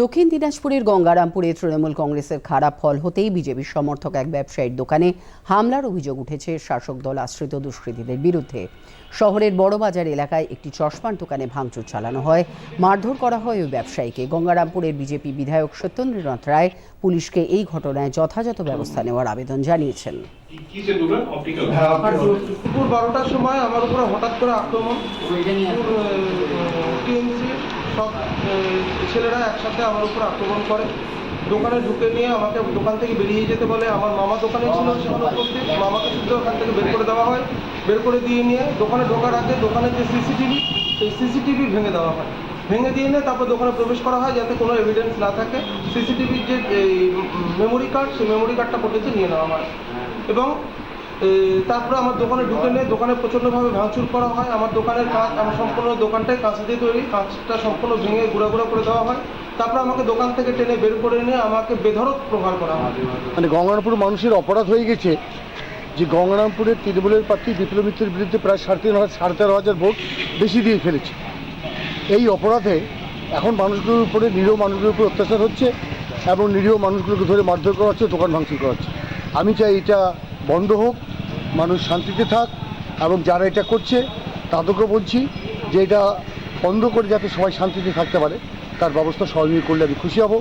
দক্ষিণ দিনাজপুরের গঙ্গারামপুরে তৃণমূল কংগ্রেসের খারাপ ফল হতেই বিজেপির সমর্থক এক ব্যবসায়ীর দোকানে হামলার অভিযোগ উঠেছে শাসক দল আশ্রিত দুষ্কৃতীদের বিরুদ্ধে। শহরের বড়বাজার এলাকায় একটি চশমার দোকানে ভাঙচুর চালানো হয়। মারধর করা হয় ওই ব্যবসায়ীকে। গঙ্গারামপুরের বিজেপি বিধায়ক সত্যেন্দ্রনাথ রায় পুলিশকে এই ঘটনায় যথাযথ ব্যবস্থা নেওয়ার আবেদন জানিয়েছেন। হ্যাঁ দুপুর বারোটার সময় আমার উপরে হঠাৎ করে আক্রমণ। ছেলেরা একসাথে আমার উপর আক্রমণ করে। দোকানে ঢুকে নিয়ে আমাকে দোকান থেকে বেরিয়ে যেতে বলে। আমার মামা দোকানে ছিল সেখানে উপস্থিত। মামাকে শুদ্ধ ওখান থেকে বের করে দেওয়া হয়। বের করে দিয়ে নিয়ে দোকানে ঢোকার আগে দোকানের যে সিসিটিভি, সেই সিসিটিভি ভেঙে দেওয়া হয়। ভেঙে দিয়ে নিয়ে তারপর দোকানে প্রবেশ করা হয় যাতে কোনো এভিডেন্স না থাকে। সিসিটিভির যে মেমোরি কার্ড, সেই মেমোরি কার্ডটা ফুটেজে নিয়ে নেওয়া হয়। এবং তারপরে আমার দোকানে ঢুকে নিয়ে দোকানে প্রচণ্ডভাবে ভাঙচুর করা হয়। আমার দোকানের কাঁচ আমার সম্পূর্ণ দোকানটাই কাঁচ দিয়ে তৈরি, কাঁচটা সম্পূর্ণ ভেঙে গুঁড়া গুঁড়া করে দেওয়া হয়। তারপরে আমাকে দোকান থেকে টেনে বের করে নিয়ে আমাকে বেধড়ক প্রহার করা হয়। মানে গঙ্গারামপুর মানুষের অপরাধ হয়ে গেছে যে গঙ্গারামপুরের তৃণমূলের প্রার্থী বিপ্লব মিত্রের বিরুদ্ধে প্রায় সাড়ে তিন হাজার, সাড়ে তেরো হাজার ভোট বেশি দিয়ে ফেলেছে। এই অপরাধে এখন মানুষগুলোর উপরে, নিরীহ মানুষগুলোর উপর অত্যাচার হচ্ছে এবং নিরীহ মানুষগুলোকে ধরে মারধর করা হচ্ছে, দোকান ভাঙচুর করা হচ্ছে। আমি চাই এটা বন্ধ হোক, মানুষ শান্তিতে থাক এবং যারা এটা করছে তাদেরকে বলছি যে এটা বন্ধ করে যাতে সবাই শান্তিতে থাকতে পারে, তার ব্যবস্থা সহযোগী করলে আমি খুশি হব।